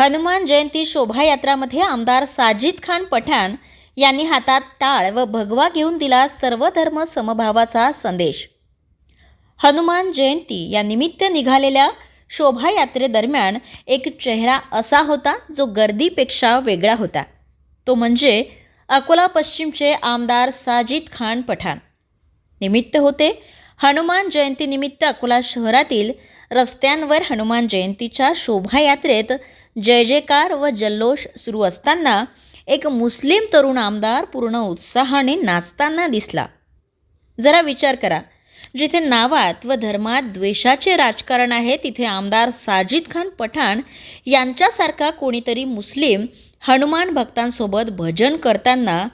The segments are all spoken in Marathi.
हनुमान जयंती शोभायात्रामध्ये आमदार साजिद खान पठाण यांनी हातात टाळ व भगवा घेऊन दिला सर्वधर्म समभावाचा संदेश. हनुमान जयंती या निमित्त निघालेल्या शोभायात्रेदरम्यान एक चेहरा असा होता जो गर्दीपेक्षा वेगळा होता. तो म्हणजे अकोला पश्चिमचे आमदार साजिद खान पठाण. निमित्त होते हनुमान जयंतीनिमित्त अकोला शहरातील रस्त्यांवर हनुमान जयंतीच्या शोभायात्रेत जय जयकार व जल्लोष सुरू असताना एक मुस्लिम तरुण आमदार पूर्ण उत्साहाने नाचताना दिसला. जरा विचार करा. जिथे नावात व धर्मात द्वेषाचे राजकारण आहे तिथे आमदार साजिद खान पठाण यांच्यासारखा कोणीतरी मुस्लिम हनुमान भक्तांसोबत भजन करताना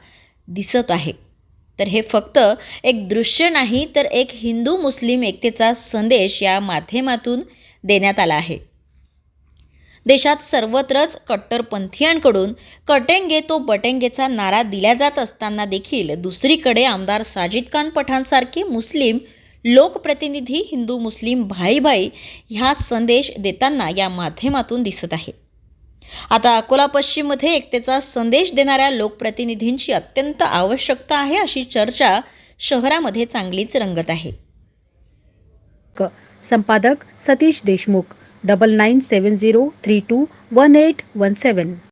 दिसत आहे. तर हे फक्त एक दृश्य नाही तर एक हिंदू मुस्लिम एकतेचा संदेश या माध्यमातून देण्यात आला आहे. देशात सर्वत्रच कट्टरपंथीयांकडून कटेंगे तो बटेंगेचा नारा दिला जात असताना देखील दुसरीकडे आमदार साजिद खान पठाणसारखे मुस्लिम लोकप्रतिनिधी हिंदू मुस्लिम भाई भाई ह्या संदेश देताना या माध्यमातून दिसत आहे आता अकोला पश्चिममध्ये एकतेचा संदेश देणाऱ्या लोकप्रतिनिधींची अत्यंत आवश्यकता आहे अशी चर्चा शहरामध्ये चांगलीच रंगत आहे. क संपादक Satish Deshmukh double nine seven zero three two one eight one seven